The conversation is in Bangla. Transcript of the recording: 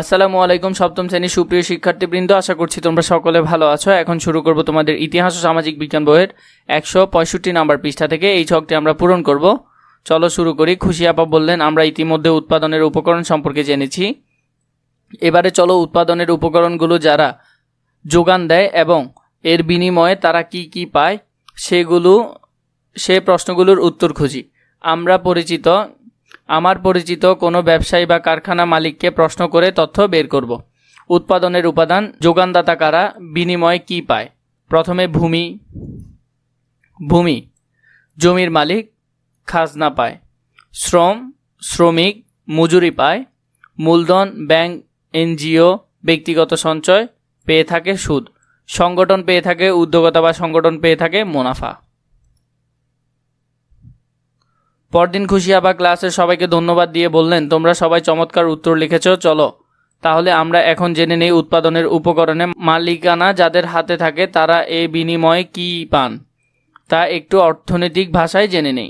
আসসালামু আলাইকুম, সপ্তম শ্রেণির সুপ্রিয় শিক্ষার্থীবৃন্দ, আশা করছি তোমরা সকলে ভালো আছো। এখন শুরু করব তোমাদের ইতিহাস ও সামাজিক বিজ্ঞান বইয়ের একশো পঁয়ষট্টি নাম্বার পৃষ্ঠা থেকে। এই ছকটি আমরা পূরণ করব। চলো শুরু করি। খুশি আপা বললেন, আমরা ইতিমধ্যে উৎপাদনের উপকরণ সম্পর্কে জেনেছি। এবারে চলো উৎপাদনের উপকরণগুলো যারা যোগান দেয় এবং এর বিনিময়ে তারা কি কি পায়, সেগুলো, সে প্রশ্নগুলোর উত্তর খুঁজি। আমরা পরিচিত আমার পরিচিত কোনো ব্যবসায়ী বা কারখানা মালিককে প্রশ্ন করে তথ্য বের করব। উৎপাদনের উপাদান যোগানদাতা কারা, বিনিময়ে কি পায়? প্রথমে ভূমি। ভূমি। জমির মালিক খাজনা পায়। শ্রম। শ্রমিক মজুরি পায়। মূলধন, ব্যাংক, এনজিও, ব্যক্তিগত সঞ্চয় পেয়ে থাকে সুদ। সংগঠন পেয়ে থাকে উদ্যোগতা বা সংগঠন পেয়ে থাকে মুনাফা। পরদিন খুশি আবার ক্লাসের সবাইকে ধন্যবাদ দিয়ে বললেন, তোমরা সবাই চমৎকার উত্তর লিখেছ, চলো। তাহলে আমরা এখন জেনে নেই উৎপাদনের উপকরণে মালিকানা যাদের হাতে থাকে, তারা এ বিনিময়ে কি পান। তা একটু অর্থনৈতিক ভাষায় জেনে নেই।